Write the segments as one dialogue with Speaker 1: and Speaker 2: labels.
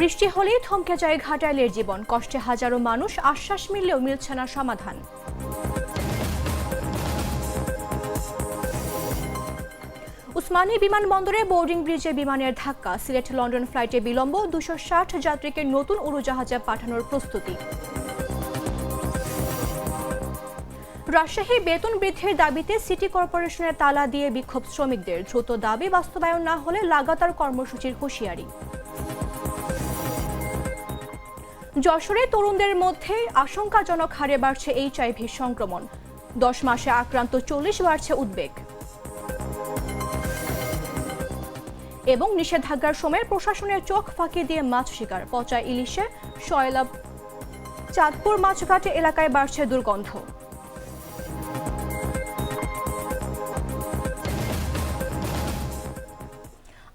Speaker 1: বৃষ্টি হলেই থমকে যায় ঘাটাইলের জীবন। কষ্টে হাজারো মানুষ আশ্বাস মিললেও মিলছে না সমাধান। উসমানী বিমানবন্দরে বোর্ডিং ব্রিজে বিমানের ধাক্কা, সিলেট লন্ডন ফ্লাইটে বিলম্ব, দুশো ষাট যাত্রীকে নতুন উড়োজাহাজে পাঠানোর প্রস্তুতি। রাজশাহী বেতন বৃদ্ধির দাবিতে সিটি কর্পোরেশনের তালা দিয়ে বিক্ষোভ শ্রমিকদের। দ্রুত দাবি বাস্তবায়ন না হলে লাগাতার কর্মসূচির হুঁশিয়ারি। যশোরে তরুণদের মধ্যে আশঙ্কাজনক হারে বাড়ছে এইচআইভি সংক্রমণ। দশ মাসে আক্রান্ত চল্লিশ বাড়ছে উদ্বেগ। এবং নিষেধাজ্ঞার সময় প্রশাসনের চোখ ফাঁকি দিয়ে মাছ শিকার। পচা ইলিশে শয়লাভ চাঁদপুর মাছঘাটে এলাকায় বাড়ছে দুর্গন্ধ।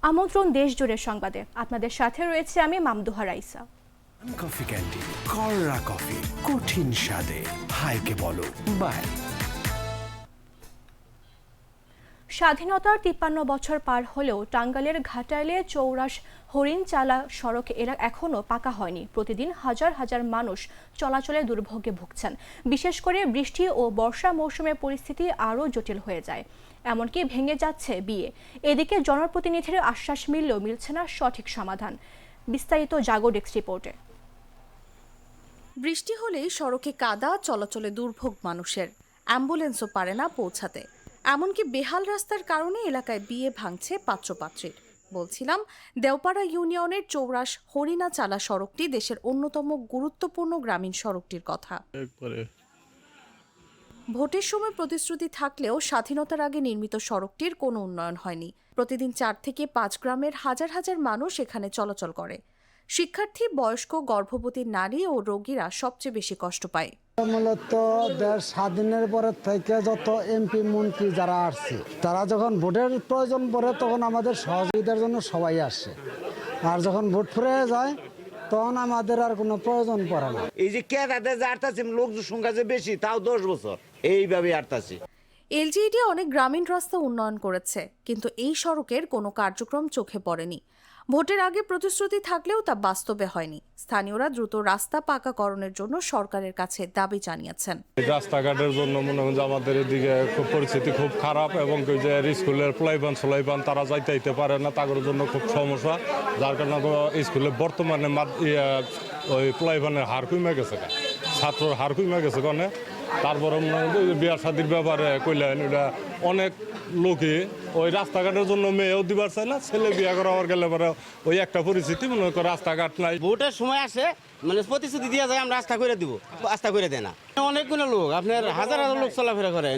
Speaker 1: আমন্ত্রণ দেশ জুড়ে সংবাদে। আপনাদের সাথে রয়েছে আমি মামদুহা রাইসা।
Speaker 2: কফি ক্যান্টিন কররা কফি, কঠিন স্বাদে। হাইকে বলো, বাই।
Speaker 1: স্বাধীনতার তিপ্পান্ন বছর পার হলেও টাঙ্গাইলের ঘাটাইলে চৌরাশ হরিণচালা সড়ক এরা এখনও পাকা হয়নি। প্রতিদিন হাজার হাজার মানুষ চলাচলে দুর্ভোগে ভুগছেন। বিশেষ করে বৃষ্টি ও বর্ষা মৌসুমে পরিস্থিতি আরও জটিল হয়ে যায়। এমনকি ভেঙে যাচ্ছে বিয়ে। এদিকে জনপ্রতিনিধির আশ্বাস মিললেও মিলছে না সঠিক সমাধান। বিস্তারিত জাগো ডেস্ক রিপোর্টে।
Speaker 3: বৃষ্টি হলেই সড়কে কাদা চলাচলে দুর্ভোগ মানুষের। অ্যাম্বুলেন্সও পারে না পৌঁছাতে। এমনকি বেহাল রাস্তার কারণে এলাকায় বিয়ে ভাঙছে পাত্রপাত্রীর। বলছিলাম দেওপাড়া ইউনিয়নের চৌরাশ হরিণা চালা সড়কটি দেশের অন্যতম গুরুত্বপূর্ণ গ্রামীণ সড়কটির কথা। ভোটের সময় প্রতিশ্রুতি থাকলেও স্বাধীনতার আগে নির্মিত সড়কটির কোনো উন্নয়ন হয়নি। প্রতিদিন চার থেকে পাঁচ গ্রামের হাজার হাজার মানুষ এখানে চলাচল করে। শিক্ষার্থী বয়স্ক গর্ভবতী নারী ও রোগীরা সবচেয়ে বেশি কষ্ট পায়।
Speaker 4: মূলত দেশ স্বাধীনের পরে থেকে যত এমপি মন্ত্রী যারা আসছে তারা যখন ভোটের প্রয়োজন পড়ে তখন আমাদের সহযোগিতার জন্য সবাই আসে। আর যখন ভোট ফুরে যায় তখন আমাদের আর কোনো প্রয়োজন পড়ে না।
Speaker 5: এই যে ক্যারাতে যে আটতাছি লোক সংখ্যা যে বেশি তাও দশ বছর। এইভাবে আটতাছি।
Speaker 3: এলজিইডি অনেক গ্রামীণ রাস্তা উন্নয়ন করেছে কিন্তু এই সড়কের কোনো কার্যক্রম চোখে পড়েনি। ভোটের আগে প্রতিশ্রুতি থাকলেও তা বাস্তবে হয়নি। স্থানীয়রা দ্রুত রাস্তা পাকাকরণের জন্য সরকারের কাছে দাবি জানিয়েছেন।
Speaker 6: রাস্তাঘাটের জন্য মনে হয় আমাদের এদিকে খুব পরিস্থিতি খুব খারাপ এবং যে স্কুলের প্লাইবান সোলাইবান তারা যাইতে আইতে পারে না, তাদের জন্য খুব সমস্যা, যার কারণে স্কুলে বর্তমানে ওই প্লাইবানের হার কমে গেছে ছাত্রর হার কমে গেছে কারণে তারপরে মনে হয় ওই শাদির ব্যাপারে কইলেন এটা অনেক লোকই। ওই রাস্তাঘাটের জন্য মেয়েও দিবার চায় না ছেলে বিয়া করা হওয়ার গেলে পরে ওই একটা পরিস্থিতি মনে হয় রাস্তাঘাট নাই।
Speaker 5: ভোটের সময় আসে মানে প্রতিশ্রুতি দিয়ে যায় আমরা রাস্তা করে দিব রাস্তা করে দেয় না। অনেকগুলো লোক আপনার হাজার হাজার লোক চলাফেরা করে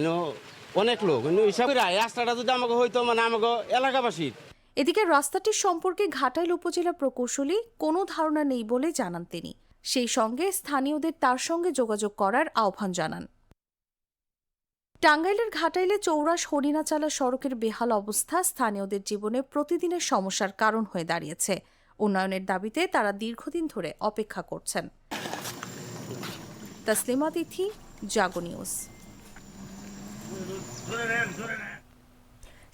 Speaker 5: অনেক লোক হিসাব করে রাস্তাটা যদি আমাকে হইতো মানে আমাকে এলাকাবাসীর।
Speaker 3: এদিকে রাস্তাটির সম্পর্কে ঘাটাইল উপজেলা প্রকৌশলী কোনো ধারণা নেই বলে জানান তিনি। সেই সঙ্গে স্থানীয়দের তার সঙ্গে যোগাযোগ করার আহ্বান জানান। টাঙ্গাইলের ঘাটাইলে চৌরাস হরিণাচালা সড়কের বেহাল অবস্থা স্থানীয়দের জীবনে প্রতিদিনের সমস্যার কারণ হয়ে দাঁড়িয়েছে। উন্নয়নের দাবিতে তারা দীর্ঘদিন ধরে অপেক্ষা করছেন। তসলিমা তিথি, জাগো নিউজ।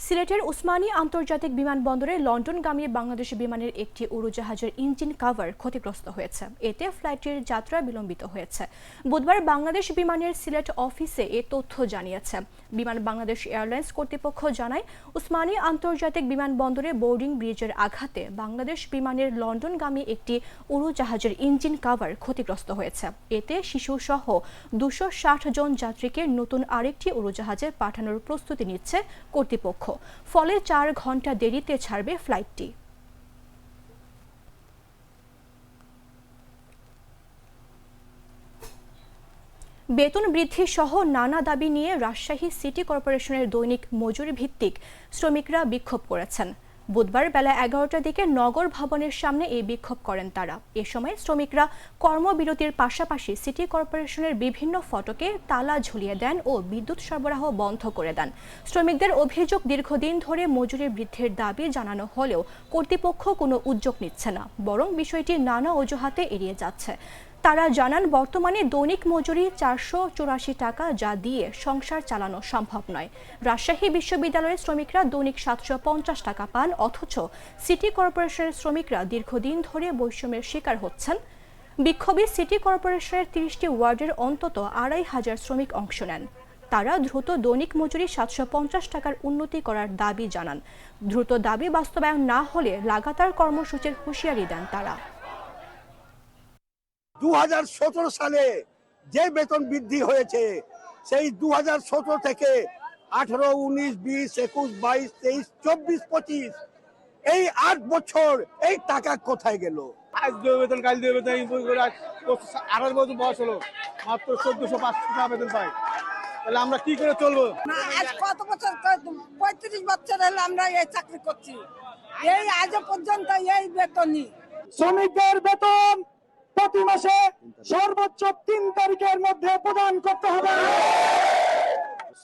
Speaker 1: সিলেটের উসমানী আন্তর্জাতিক বিমানবন্দরে লন্ডনগামী বাংলাদেশ বিমানের একটি উড়োজাহাজের ইঞ্জিন কাভার ক্ষতিগ্রস্ত হয়েছে। এতে ফ্লাইটের যাত্রা বিলম্বিত হয়েছে। বুধবার বাংলাদেশ বিমানের সিলেট অফিসে এ তথ্য জানিয়েছে। বিমান বাংলাদেশ এয়ারলাইন্স কর্তৃপক্ষ জানায়, উসমানী আন্তর্জাতিক বিমানবন্দরে বোর্ডিং ব্রিজের আঘাতে বাংলাদেশ বিমানের লন্ডনগামী একটি উড়োজাহাজের ইঞ্জিন কাভার ক্ষতিগ্রস্ত হয়েছে। এতে শিশুসহ দুশো জন যাত্রীকে নতুন আরেকটি উড়োজাহাজে পাঠানোর প্রস্তুতি নিচ্ছে কর্তৃপক্ষ। ফলে চার ঘণ্টা দেরিতে ছাড়বে ফ্লাইটটি। বেতন বৃদ্ধি সহ নানা দাবি নিয়ে রাজশাহী সিটি কর্পোরেশনের দৈনিক মজুরি ভিত্তিক শ্রমিকরা বিক্ষোভ করেছেন। বুধবার বেলা এগারোটার দিকে নগর ভবনের সামনে এই বিক্ষোভ করেন তারা। এ সময় শ্রমিকরা কর্মবিরতির পাশাপাশি সিটি কর্পোরেশনের বিভিন্ন ফটকে তালা ঝুলিয়ে দেন ও বিদ্যুৎ সরবরাহ বন্ধ করে দেন। শ্রমিকদের অভিযোগ দীর্ঘদিন ধরে মজুরি বৃদ্ধির দাবি জানানো হলেও কর্তৃপক্ষ কোনো উদ্যোগ নিচ্ছে না, বরং বিষয়টি নানা অজুহাতে এড়িয়ে যাচ্ছে। তারা জানান, বর্তমানে দৈনিক মজুরি চারশো চুরাশি টাকা যা দিয়ে সংসার চালানো সম্ভব নয়। রাজশাহী বিশ্ববিদ্যালয়ের শ্রমিকরা দৈনিক সাতশো পঞ্চাশ টাকা পান, অথচ সিটি কর্পোরেশনের শ্রমিকরা দীর্ঘদিন ধরে বৈষম্যের শিকার হচ্ছেন। বিক্ষোভে সিটি কর্পোরেশনের তিরিশটি ওয়ার্ডের অন্তত আড়াই হাজার শ্রমিক অংশ নেন। তারা দ্রুত দৈনিক মজুরি সাতশো পঞ্চাশ টাকার উন্নতি করার দাবি জানান। দ্রুত দাবি বাস্তবায়ন না হলে লাগাতার কর্মসূচির হুঁশিয়ারি দেন তারা।
Speaker 7: দু হাজার সতেরো সালে যে বেতন বৃদ্ধি হয়েছে সেই দুহাজার সতেরো থেকে আঠারো উনিশ বিশ একুশ বাইশ তেইশ চব্বিশ পঁচিশ এই আট বছর এই টাকা কোথায় গেল?
Speaker 8: আজ দেবে বেতন কাল দেবে বেতন আঠারো বছর বয়স হলো মাত্র চোদ্দশো পাঁচশো টাকা বেতন পাই। তাহলে আমরা কি করে চলবো?
Speaker 9: না আজ কত বছর পঁয়ত্রিশ বছর হলো আমরা এই চাকরি করছি। এই আজও পর্যন্ত এই বেতনই।
Speaker 7: শ্রমিকদের বেতন প্রতি মাসে সর্বোচ্চ তিন তারিখের মধ্যে প্রদান করতে হবে।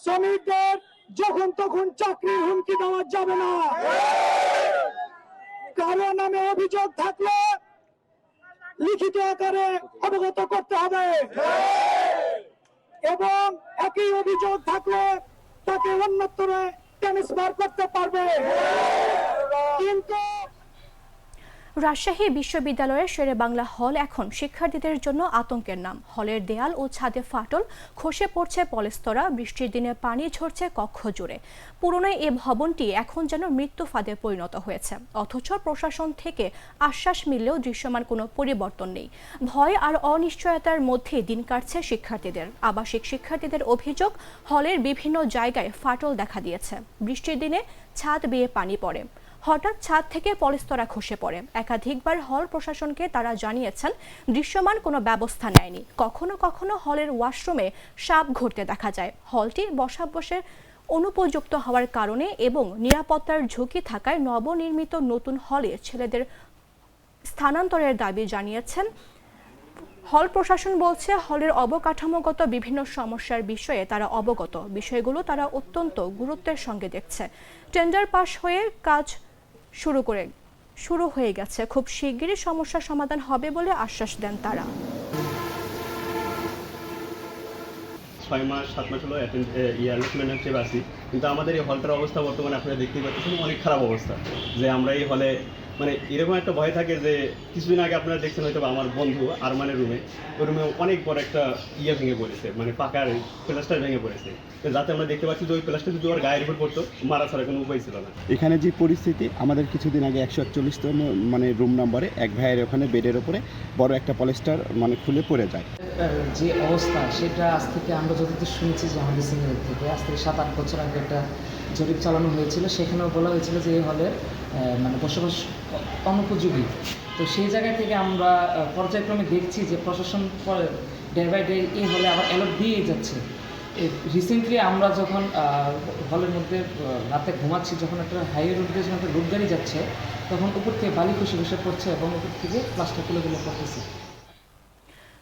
Speaker 7: শ্রমিকদের যখন তখন চাকরির হুমকি দেওয়া যাবে না। কারও নামে অভিযোগ থাকলে লিখিত আকারে অবগত করতে হবে। এবং একই অভিযোগ থাকলে তাকে অন্যত্র ট্রান্সফার করতে পারবে। কিন্তু
Speaker 1: রাজশাহী বিশ্ববিদ্যালয়ের শেরে বাংলা হল এখন শিক্ষার্থীদের জন্য আতঙ্কের নাম। হলের দেয়াল ও ছাদে ফাটল, খসে পড়ছে পলেস্তরা, বৃষ্টির দিনে পানি ঝরছে কক্ষ জুড়ে। পুরনো এ ভবনটি এখন যেন মৃত্যু ফাঁদে পরিণত হয়েছে। অথচ প্রশাসন থেকে আশ্বাস মিললেও দৃশ্যমান কোনো পরিবর্তন নেই। ভয় আর অনিশ্চয়তার মধ্যে দিন কাটছে শিক্ষার্থীদের। আবাসিক শিক্ষার্থীদের অভিযোগ, হলের বিভিন্ন জায়গায় ফাটল দেখা দিয়েছে। বৃষ্টির দিনে ছাদ বেয়ে পানি পড়ে। হঠাৎ ছাদ থেকে পলিস্তরা খসে পড়ে। একাধিকবার হল প্রশাসনকে তারা জানিয়েছেন, দৃশ্যমান কোনো ব্যবস্থা নেয়নি। কখনো কখনো হলের ওয়াশরুমে সাপ ঘুরতে দেখা যায়। হলটি বসাবসে অনুপযুক্ত হওয়ার কারণে এবং নিরাপত্তার ঝুঁকি থাকায় নবনির্মিত নতুন হলে ছেলেদের স্থানান্তরের দাবি জানিয়েছেন। হল প্রশাসন বলছে, হলের অবকাঠামোগত বিভিন্ন সমস্যার বিষয়ে তারা অবগত। বিষয়গুলো তারা অত্যন্ত গুরুত্বের সঙ্গে দেখছে। টেন্ডার পাশ হয়ে কাজ শুরু করে, শুরু হয়ে গেছে। খুব শিগগিরই সমস্যার সমাধান হবে বলে আশ্বাস দেন তারা।
Speaker 10: ছয় মাস, সাত মাস হলো অ্যালটমেন্ট হিসেবে আছি কিন্তু আমাদের এই হলটার অবস্থা বর্তমানে আপনারা দেখতেই পাচ্ছেন, অনেক খারাপ অবস্থা। যে আমরা এই হলে মানে এরকম একটা ভয় থাকে যে কিছুদিন আগে আপনারা দেখছেন হয়তো বা আমার বন্ধু আরমানের রুমে ওই রুমে অনেক বড় একটা ইয়ে ভেঙে পড়েছে মানে পাকার প্লাস্টার ভেঙে পড়েছে। যাতে আমরা দেখতে পাচ্ছি যে ওই প্লাস্টার যদি ওর গায়ের উপর পড়তো মারা ছাড়া কোনো উপায় ছিল না।
Speaker 11: এখানে যে পরিস্থিতি আমাদের কিছুদিন আগে একশো একচল্লিশতম মানে রুম নম্বরে এক ভাইয়ের ওখানে বেডের ওপরে বড় একটা পলেস্টার মানে খুলে পড়ে যায়।
Speaker 12: যে অবস্থা সেটা আজ থেকে আমরা যতদূর শুনেছি যে আমাদের সিনিয়র থেকে আজ থেকে সাত আট বছর আগে একটা জরিপ চালানো হয়েছিল। সেখানেও বলা হয়েছিল যে এই হলের মানে বসবাস অনুপযোগী তো সেই জায়গা থেকে আমরা পর্যায়ক্রমে দেখছি যে প্রশাসন ডে বাই ডে এই হলে আবার অ্যালার্ট দিয়েই যাচ্ছে। রিসেন্টলি আমরা যখন হলের মধ্যে রাতে ঘুমাচ্ছি, যখন একটা হাইওয়ে রোড দিয়ে যখন একটা রোড গাড়ি যাচ্ছে, তখন উপর থেকে বালি খুশি বসে পড়ছে এবং উপর থেকে প্লাস্টার তুলে তুলে পড়তেছে।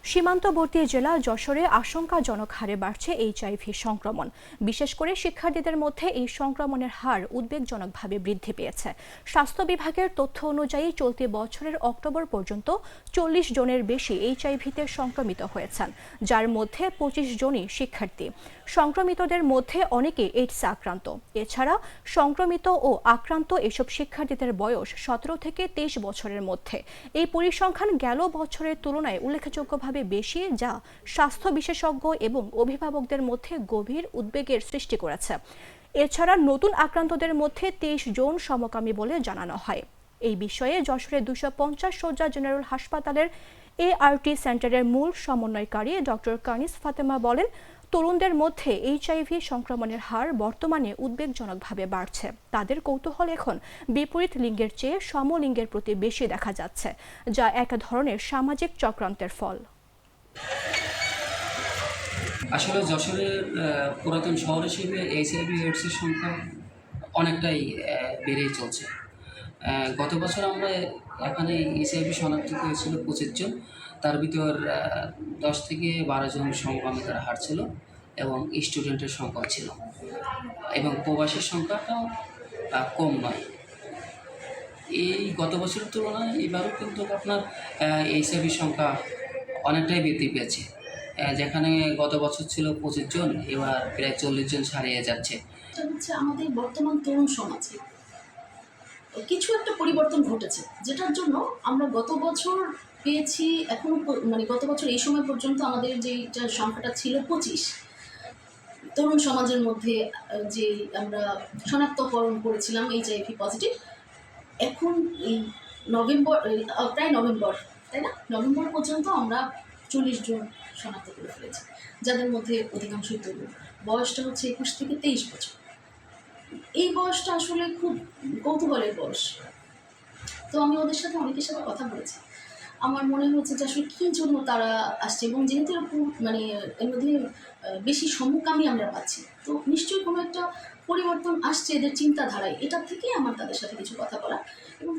Speaker 1: সীমান্তবর্তী জেলা যশোরে আশঙ্কাজনক হারে বাড়ছে এইচআইভি সংক্রমণ। বিশেষ করে শিক্ষার্থীদের মধ্যে এই সংক্রমণের হার উদ্বেগজনকভাবে বৃদ্ধি পেয়েছে। স্বাস্থ্য বিভাগের তথ্য অনুযায়ী চলতি বছরের অক্টোবর পর্যন্ত চল্লিশ জনের বেশি এইচআইভিতে সংক্রমিত হয়েছেন, যার মধ্যে পঁচিশ জনই শিক্ষার্থী। সংক্রমিতদের মধ্যে অনেকে এইডস আক্রান্ত। এছাড়া সংক্রমিত ও আক্রান্ত এসব শিক্ষার্থীদের বয়স সতেরো থেকে তেইশ বছরের মধ্যে। এই পরিসংখ্যান গেল বছরের তুলনায় উল্লেখযোগ্যভাবে বেশি, যা স্বাস্থ্য বিশেষজ্ঞ এবং অভিভাবকদের মধ্যে গভীর উদ্বেগের সৃষ্টি করেছে। এছাড়া নতুন আক্রান্তদের মধ্যে তেইশ জন সমকামী বলে জানানো হয়। এই বিষয়ে যশোরের দুশো পঞ্চাশ শয্যা জেনারেল হাসপাতালের এআরটি সেন্টারের মূল সমন্বয়কারী ডক্টর কানিস ফাতেমা বলেন, তরুণদের মধ্যে এইচআইভি সংক্রমণের হার বর্তমানে উদ্বেগজনকভাবে বাড়ছে। তাদের কৌতূহল এখন বিপরীত লিঙ্গের চেয়ে সমলিঙ্গের প্রতি বেশি দেখা যাচ্ছে, যা এক ধরনের সামাজিক চক্রান্তের ফল।
Speaker 12: আসলে যশোরের পুরাতন শহর হিসেবে এইচআইভি এইডসের সংখ্যা অনেকটাই বেড়েই চলছে। গত বছর আমরা এখানে এইচআইভি শনাক্ত হয়েছিল পঁচিশ জন। তার ভিতর দশ থেকে বারো জন সংক্রমিতের হার ছিল এবং স্টুডেন্টের সংখ্যাও ছিল। এবং প্রবাসীর সংখ্যাটাও কম নয়। এই গত বছরের তুলনায় এবারও কিন্তু আপনার এইচআইভি সংখ্যা অনেকটাই বৃদ্ধি পেয়েছে। যেখানে গত বছর ছিল পঁচিশ জন, এবার প্রায় চল্লিশ জন ছাড়িয়ে যাচ্ছে।
Speaker 9: হচ্ছে আমাদের বর্তমান তরুণ সমাজে। কিছু একটা পরিবর্তন ঘটেছে, যেটার জন্য আমরা গত বছর পেয়েছি, এখনও মানে গত বছর এই সময় পর্যন্ত আমাদের যেটা সংখ্যাটা ছিল পঁচিশ। তরুণ সমাজের মধ্যে যে আমরা শনাক্তকরণ করেছিলাম এইচআইভি পজিটিভ এখন এই নভেম্বর প্রায় নভেম্বর, তাই না? নভেম্বর পর্যন্ত আমরা চল্লিশ জন শনাক্ত করে ফেলেছি, যাদের মধ্যে অধিকাংশই তরুণ। বয়সটা হচ্ছে একুশ থেকে তেইশ বছর। এই বয়সটা আসলে খুব কৌতূহলের বয়স। তো আমি ওদের সাথে অনেকের সাথে কথা বলেছি। আমার মনে হচ্ছে যে আসলে কী জন্য তারা আসছে এবং যেহেতু এরকম মানে এর মধ্যে বেশি সমকামী আমরা পাচ্ছি, তো নিশ্চয়ই কোনো একটা পরিবর্তন আসছে এদের চিন্তাধারায়। এটার থেকেই আমার তাদের সাথে কিছু কথা বলা এবং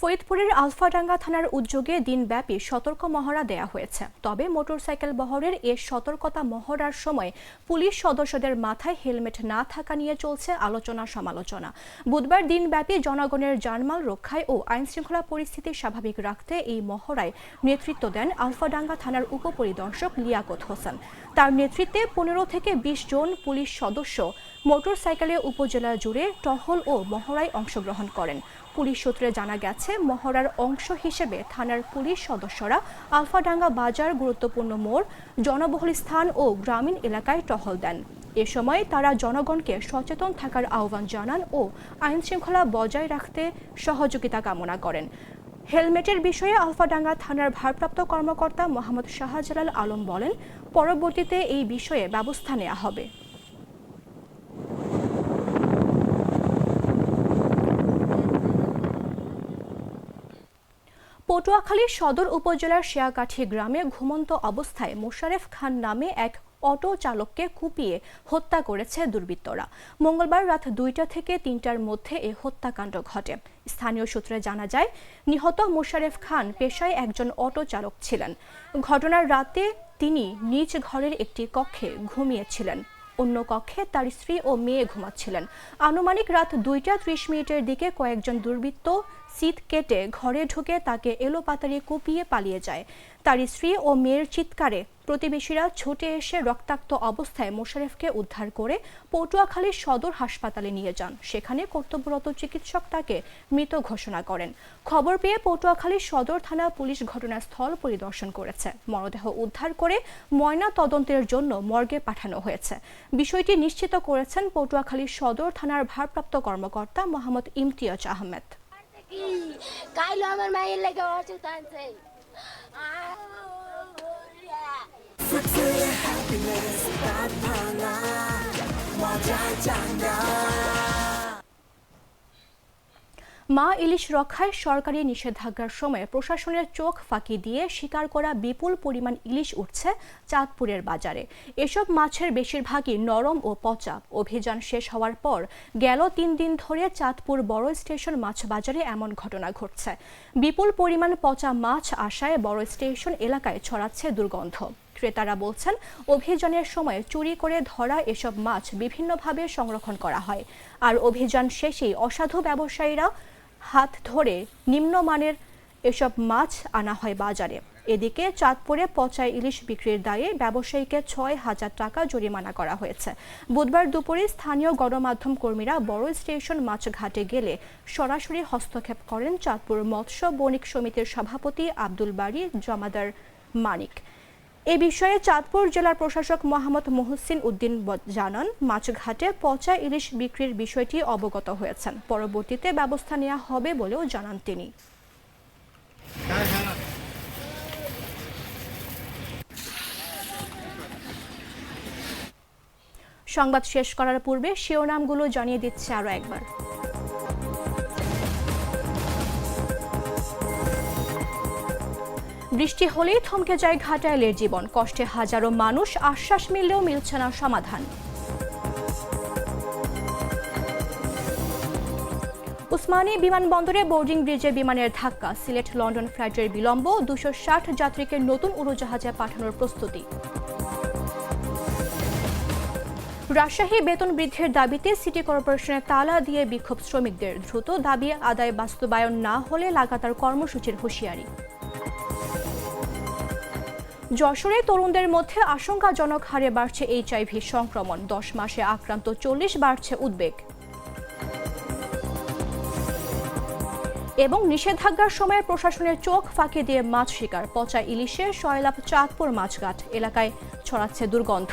Speaker 1: ফরিদপুরের আলফাডাঙ্গা থানার উদ্যোগে দিনব্যাপী সতর্ক মহড়া দেয়া হয়েছে। তবে মোটরসাইকেল বহরের এ সতর্কতা মহড়ার সময় পুলিশ সদস্যদের মাথায় হেলমেট না থাকা নিয়ে চলছে আলোচনা সমালোচনা। বুধবার দিনব্যাপী জনগণের জানমাল রক্ষায় ও আইনশৃঙ্খলা পরিস্থিতি স্বাভাবিক রাখতে এই মহড়ায় নেতৃত্ব দেন আলফাডাঙ্গা থানার উপপরিদর্শক লিয়াকত হোসেন। তার নেতৃত্বে পনেরো থেকে বিশ জন পুলিশ সদস্য মোটরসাইকেলে উপজেলা জুড়ে টহল ও মহড়ায় অংশগ্রহণ করেন। পুলিশ সূত্রে জানা গেছে, মহড়ার অংশ হিসেবে থানার পুলিশ সদস্যরা আলফাডাঙ্গা বাজার গুরুত্বপূর্ণ মোড়, জনবহুল স্থান ও গ্রামীণ এলাকায় টহল দেন। এ সময় তারা জনগণকে সচেতন থাকার আহ্বান জানান ও আইন শৃঙ্খলা বজায় রাখতে সহযোগিতা কামনা করেন। হেলমেটের বিষয়ে আলফাডাঙ্গা থানার ভারপ্রাপ্ত কর্মকর্তা মোহাম্মদ শাহজালাল আলম বলেন, পরবর্তীতে এই বিষয়ে ব্যবস্থা নেওয়া হবে। পটুয়াখালীর সদর উপজেলার শেয়াকাঠি গ্রামে ঘুমন্ত অবস্থায় মোশারেফ খান নামে এক অটো চালককে কুপিয়ে হত্যা করেছে দুর্বৃত্তরা। মঙ্গলবার রাত দুইটা থেকে তিনটার মধ্যে এ হত্যাকাণ্ড ঘটে। স্থানীয় সূত্রে জানা যায়, নিহত মোশারেফ খান পেশায় একজন অটো চালক ছিলেন। ঘটনার রাতে তিনি নিজ ঘরের একটি কক্ষে ঘুমিয়েছিলেন। অন্য কক্ষে তার স্ত্রী ও মেয়ে ঘুমাচ্ছিলেন। আনুমানিক রাত দুইটা ত্রিশ মিনিটের দিকে কয়েকজন দুর্বৃত্ত শীত কেটে ঘরে ঢুকে তাকে এলোপাতাড়ি কুপিয়ে পালিয়ে যায়। তার স্ত্রী ও মেয়ের চিৎকারে প্রতিবেশীরা ছুটে এসে রক্তাক্ত অবস্থায় মোশারেফকে উদ্ধার করে পটুয়াখালীর সদর হাসপাতালে নিয়ে যান। সেখানে কর্তব্যরত চিকিৎসক তাকে মৃত ঘোষণা করেন। খবর পেয়ে পটুয়াখালীর সদর থানা পুলিশ ঘটনাস্থল পরিদর্শন করেছে। মরদেহ উদ্ধার করে ময়না তদন্তের জন্য মর্গে পাঠানো হয়েছে। বিষয়টি নিশ্চিত করেছেন পটুয়াখালীর সদর থানার ভারপ্রাপ্ত কর্মকর্তা মোহাম্মদ ইমতিয়াজ আহমেদ।
Speaker 9: কাইলো আমার মায়ের লেগে অসুখ আনছে
Speaker 1: মা ইলিশ রক্ষায় সরকারি নিষেধাজ্ঞার সময় প্রশাসনের চোখ ফাঁকি দিয়ে শিকার করা বিপুল পরিমাণ ইলিশ উঠছে চাঁদপুরের বাজারে। এসব মাছের বেশিরভাগই নরম ও পচা। অভিযান শেষ হওয়ার পর গেল তিন দিন ধরে চাঁদপুর বড় স্টেশন মাছ বাজারে এমন ঘটনা ঘটছে। বিপুল পরিমাণ পচা মাছ আসায় বড় স্টেশন এলাকায় ছড়াচ্ছে দুর্গন্ধ। ক্রেতারা বলছেন, অভিযানের সময় চুরি করে ধরা এসব মাছ বিভিন্নভাবে সংরক্ষণ করা হয়। আর অভিযান শেষেই অসাধু ব্যবসায়ীরা হাত ধরে নিম্নমানের এসব মাছ আনা হয় বাজারে। এদিকে চাঁদপুরে পচা ইলিশ বিক্রির দায়ে ব্যবসায়ীকে ছয় হাজার টাকা জরিমানা করা হয়েছে। বুধবার দুপুরে স্থানীয় গণমাধ্যম কর্মীরা বড় স্টেশন মাছ ঘাটে গেলে সরাসরি হস্তক্ষেপ করেন চাঁদপুর মৎস্য বণিক সমিতির সভাপতি আব্দুল বাড়ি জমাদার মানিক। এ বিষয়ে চাঁদপুর জেলার প্রশাসক মোহাম্মদ মহসিন উদ্দিন জানান, মাছঘাটে পচা ইলিশ বিক্রির বিষয়টি অবগত হয়েছেন। পরবর্তীতে ব্যবস্থা নেওয়া হবে বলেও জানান তিনি। সংবাদ শেষ করার পূর্বে শিরোনামগুলো জানিয়ে দিচ্ছে আরও একবার। বৃষ্টি হলেই থমকে যায় ঘাটাইলের জীবন। কষ্টে হাজারো মানুষ আশ্বাস মিললেও মিলছে না সমাধান। উসমানী বিমানবন্দরে বোর্ডিং ব্রিজে বিমানের ধাক্কা, সিলেট লন্ডন ফ্লাইটের বিলম্ব, দুশো ষাট যাত্রীকে নতুন উড়োজাহাজে পাঠানোর প্রস্তুতি। রাজশাহী বেতন বৃদ্ধির দাবিতে সিটি কর্পোরেশনে তালা দিয়ে বিক্ষোভ শ্রমিকদের। দ্রুত দাবি আদায় বাস্তবায়ন না হলে লাগাতার কর্মসূচির হুঁশিয়ারি। যশোরে তরুণদের মধ্যে আশঙ্কাজনক হারে বাড়ছে এইচআইভি সংক্রমণ। দশ মাসে আক্রান্ত চল্লিশ বাড়ছে উদ্বেগ। এবং নিষেধাজ্ঞার সময় প্রশাসনের চোখ ফাঁকি দিয়ে মাছ শিকার। পচা ইলিশে শয়লাভ চাঁদপুর মাছঘাট এলাকায় ছড়াচ্ছে দুর্গন্ধ।